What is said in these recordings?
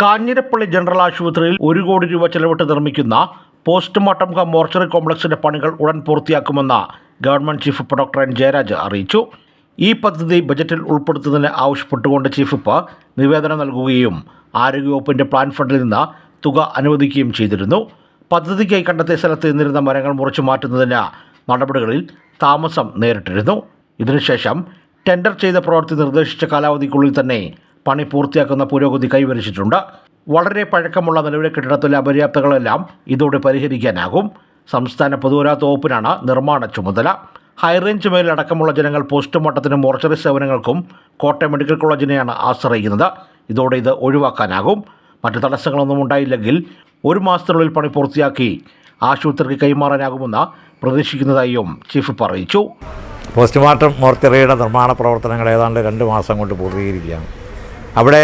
Kanjirappally general ആശുപത്രിയിൽ ഒരു കോടി രൂപ ചെലവിട്ട് നിർമ്മിക്കുന്ന പോസ്റ്റ്മോർട്ടം കം മോർച്ചറി കോംപ്ലക്സിന്റെ പണികൾ ഉടൻ പൂർത്തിയാക്കുമെന്ന് government chief whip doctor N Jayaraj അറിയിച്ചു. ഈ പദ്ധതി ബജറ്റിൽ ഉൾപ്പെടുത്തുന്നതിന് ആവശ്യപ്പെട്ടുകൊണ്ട് ചീഫ് വിപ്പ് നിവേദനം നൽകുകയും ആരോഗ്യവകുപ്പിന്റെ പ്ലാൻ ഫണ്ടിൽ നിന്ന് തുക അനുവദിക്കുകയും ചെയ്തിരുന്നു. പദ്ധതിക്കായി കണ്ടെത്തിയ സ്ഥലത്ത് നിന്നിരുന്ന മരങ്ങൾ മുറിച്ചു മാറ്റുന്നതിന് നടപടികളിൽ താമസം നേരിട്ടിരുന്നു. ഇതിനുശേഷം ടെൻഡർ ചെയ്ത പ്രവൃത്തി നിർദ്ദേശിച്ച കാലാവധിക്കുള്ളിൽ തന്നെ പണി പൂർത്തിയാക്കുന്ന പുരോഗതി കൈവരിച്ചിട്ടുണ്ട്. വളരെ പഴക്കമുള്ള നിലവിലെ കെട്ടിടത്തിലെ അപര്യാപ്തകളെല്ലാം ഇതോടെ പരിഹരിക്കാനാകും. സംസ്ഥാന പൊതുവരാത്ത വകുപ്പിനാണ് നിർമ്മാണ ചുമതല. ഹൈറേഞ്ച് മേലടക്കമുള്ള ജനങ്ങൾ പോസ്റ്റ്മോർട്ടത്തിനും മോർച്ചറി സേവനങ്ങൾക്കും കോട്ടയം മെഡിക്കൽ കോളേജിനെയാണ് ആശ്രയിക്കുന്നത്. ഇതോടെ ഇത് ഒഴിവാക്കാനാകും. മറ്റ് തടസ്സങ്ങളൊന്നും ഉണ്ടായില്ലെങ്കിൽ ഒരു മാസത്തിനുള്ളിൽ പണി പൂർത്തിയാക്കി ആശുപത്രിക്ക് കൈമാറാനാകുമെന്ന് പ്രതീക്ഷിക്കുന്നതായും ചീഫ് അറിയിച്ചു പോസ്റ്റ്മോർട്ടം മോർച്ചറിയുടെ നിർമ്മാണ പ്രവർത്തനങ്ങൾ ഏതാണ്ട് രണ്ട് മാസം കൊണ്ട് പൂർത്തീകരിക്കുകയാണ്. അവിടെ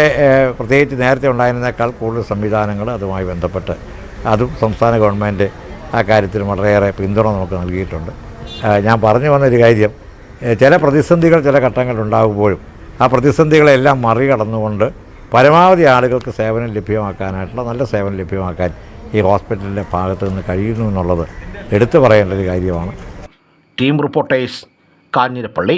പ്രത്യേകിച്ച് നേരത്തെ ഉണ്ടായിരുന്നേക്കാൾ കൂടുതൽ സംവിധാനങ്ങൾ അതുമായി ബന്ധപ്പെട്ട് അതും സംസ്ഥാന ഗവൺമെന്റ് ആ കാര്യത്തിൽ വളരെയേറെ പിന്തുണ നമുക്ക് നൽകിയിട്ടുണ്ട്. ഞാൻ പറഞ്ഞു വന്നൊരു കാര്യം ചില പ്രതിസന്ധികൾ ചില ഘട്ടങ്ങൾ ഉണ്ടാകുമ്പോഴും ആ പ്രതിസന്ധികളെല്ലാം മറികടന്നുകൊണ്ട് പരമാവധി ആളുകൾക്ക് സേവനം ലഭ്യമാക്കാനായിട്ടുള്ള നല്ല സേവനം ലഭ്യമാക്കാൻ ഈ ഹോസ്പിറ്റലിന്റെ ഭാഗത്ത് നിന്ന് കഴിയുന്നു എന്നുള്ളത് എടുത്തു പറയേണ്ട ഒരു കാര്യമാണ്. Team Reporters Kanjirappally